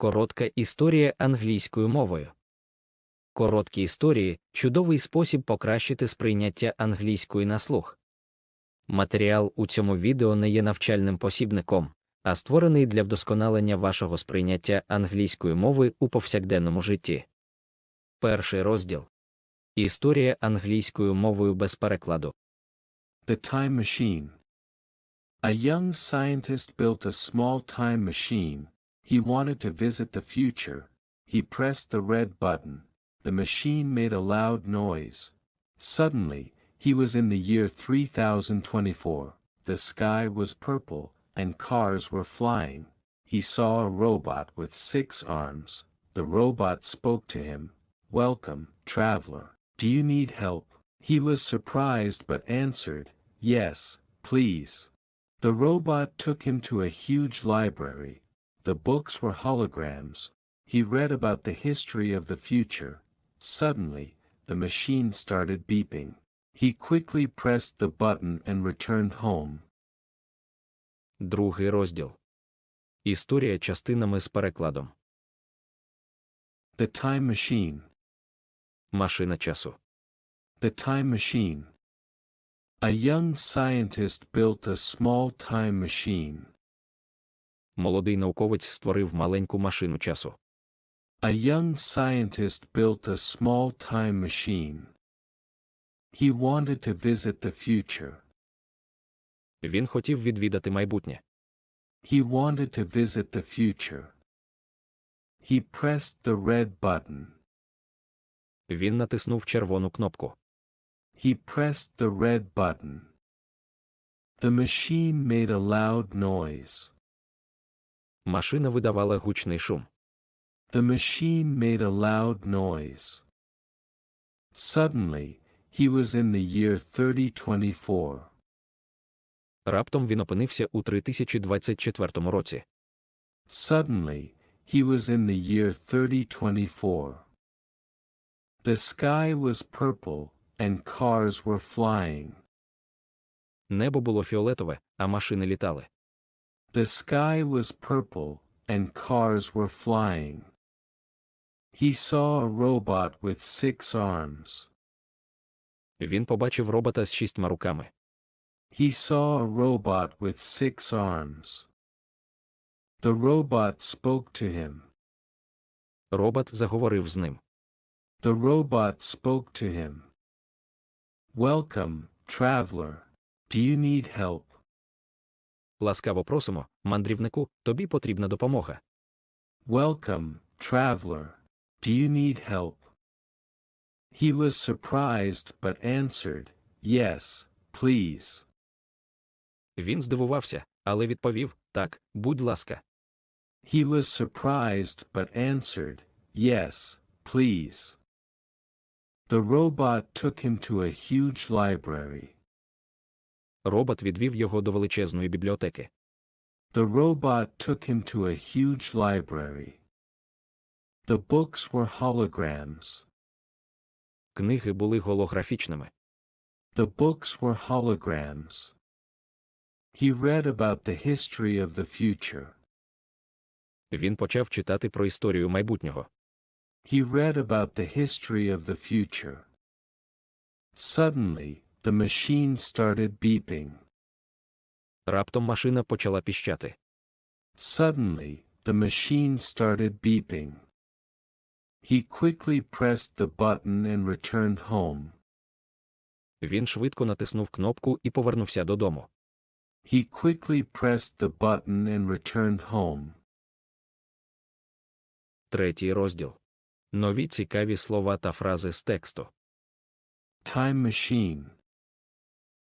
Коротка історія англійською мовою. Короткі історії чудовий спосіб покращити сприйняття англійської на слух. Матеріал у цьому відео не є навчальним посібником, а створений для вдосконалення вашого сприйняття англійської мови у повсякденному житті. Перший розділ Історія англійською мовою без перекладу. The Time Machine. A young scientist built a small time machine. He wanted to visit the future. He pressed the red button. The machine made a loud noise. Suddenly, he was in the year 3024. The sky was purple, and cars were flying. He saw a robot with six arms. The robot spoke to him. Welcome, traveler. Do you need help? He was surprised but answered, Yes, please. The robot took him to a huge library The books were holograms. He read about the history of the future. Suddenly, the machine started beeping. He quickly pressed the button and returned home. Другий розділ Історія частинами з перекладом. The Time Machine. Машина часу. The Time Machine. A young scientist built a small time machine. Молодий науковець створив маленьку машину часу. A young scientist built a small time machine. He wanted to visit the future. Він хотів відвідати майбутнє. He wanted to visit the future. He pressed the red button. Він натиснув червону кнопку. He pressed the red button. The machine made a loud noise. Машина видавала гучний шум. The machine made a loud noise. Suddenly, he was in the year 3024. Раптом він опинився у 3024 році. Suddenly, he was in the year 3024. The sky was purple, and cars were flying. Небо було фіолетове, а машини літали. The sky was purple, and cars were flying. He saw a robot with six arms. Він побачив робота з шістьма руками. He saw a robot with six arms. The robot spoke to him. Робот заговорив з ним. The robot spoke to him. Welcome, traveler. Do you need help? Ласкаво просимо, мандрівнику, тобі потрібна допомога. Welcome, traveler. Do you need help? He was surprised but answered, Yes, please. Він здивувався, але відповів так, будь ласка. He was surprised but answered, Yes, please. The robot took him to a huge library. Робот відвів його до величезної бібліотеки. The robot took him to a huge library. The books were holograms. Книги були голографічними. The books were holograms. He read about the history of the future. Він почав читати про історію майбутнього. He read about the history of the future. Suddenly, the machine started beeping. Раптом машина почала піщати. Suddenly, the machine started beeping. He quickly pressed the button and returned home. Він швидко натиснув кнопку і повернувся додому. He quickly pressed the button and returned home. Третій розділ. Нові цікаві слова та фрази з тексту. Time machine.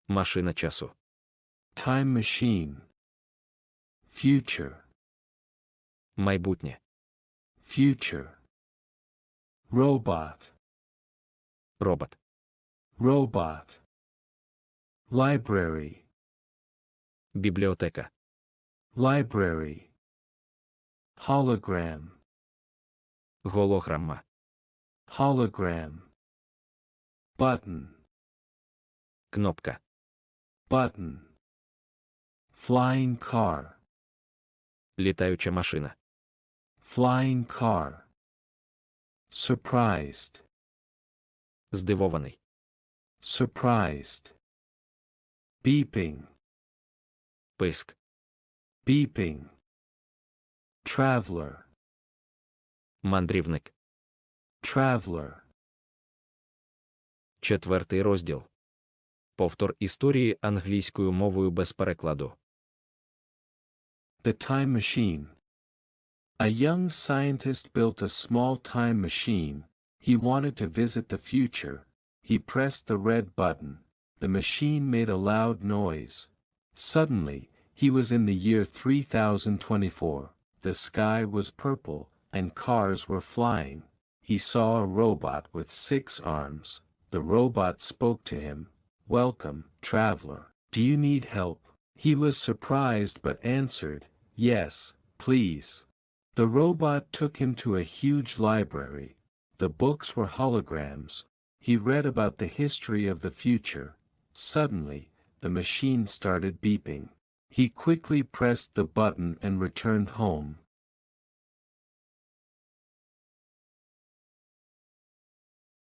Машина часу. Time machine. Future. Майбутнє. Future. Robot. Робот. Robot. Library. Бібліотека. Library. Hologram. Голограма. Hologram. Button. Кнопка. Button. Flying car. Літаюча машина. Flying car. Surprised. Здивований. Surprised. Beeping. Писк. Beeping. Traveler. Мандрівник. Traveler. Четвертий розділ. Повтор історії англійською мовою без перекладу. The Time Machine. A young scientist built a small time machine. He wanted to visit the future. He pressed the red button. The machine made a loud noise. Suddenly, he was in the year 3024. The sky was purple, and cars were flying. He saw a robot with six arms. The robot spoke to him. Welcome, traveler. Do you need help? He was surprised but answered, Yes, please. The robot took him to a huge library. The books were holograms. He read about the history of the future. Suddenly, the machine started beeping. He quickly pressed the button and returned home.